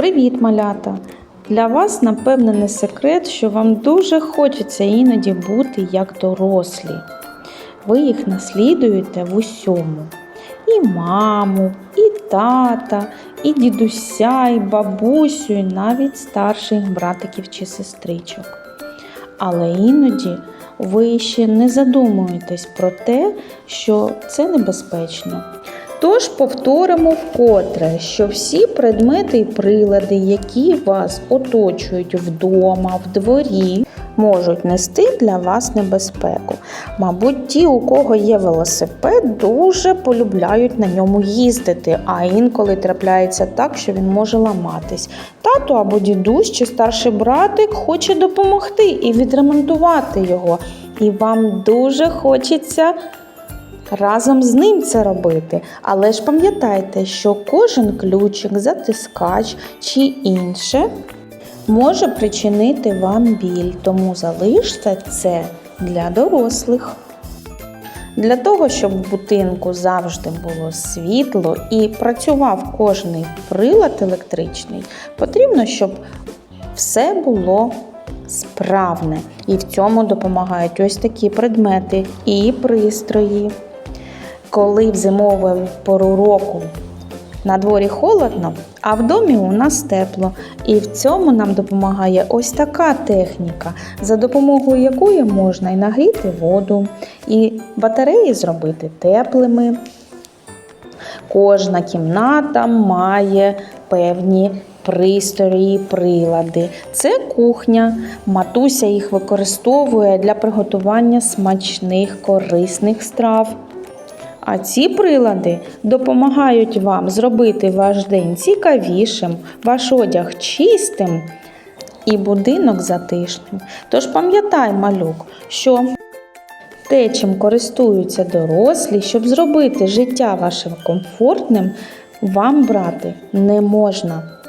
Привіт, малята! Для вас, напевне, не секрет, що вам дуже хочеться іноді бути як дорослі. Ви їх наслідуєте в усьому. І маму, і тата, і дідуся, і бабусю, і навіть старших братиків чи сестричок. Але іноді ви ще не задумуєтесь про те, що це небезпечно. Тож повторимо вкотре, що всі предмети і прилади, які вас оточують вдома, в дворі, можуть нести для вас небезпеку. Мабуть, ті, у кого є велосипед, дуже полюбляють на ньому їздити, а інколи трапляється так, що він може ламатись. Тато або дідусь чи старший братик хоче допомогти і відремонтувати його. І вам дуже хочеться разом з ним це робити. Але ж пам'ятайте, що кожен ключик, затискач чи інше може причинити вам біль, тому залиште це для дорослих. Для того, щоб в будинку завжди було світло і працював кожний прилад електричний, потрібно, щоб все було справне. І в цьому допомагають ось такі предмети і пристрої. Коли в зимову пору року на дворі холодно, а в домі у нас тепло. І в цьому нам допомагає ось така техніка, за допомогою якої можна і нагріти воду, і батареї зробити теплими. Кожна кімната має певні пристрої, прилади. Це кухня. Матуся їх використовує для приготування смачних, корисних страв. А ці прилади допомагають вам зробити ваш день цікавішим, ваш одяг чистим і будинок затишним. Тож пам'ятай, малюк, що те, чим користуються дорослі, щоб зробити життя вашим комфортним, вам брати не можна.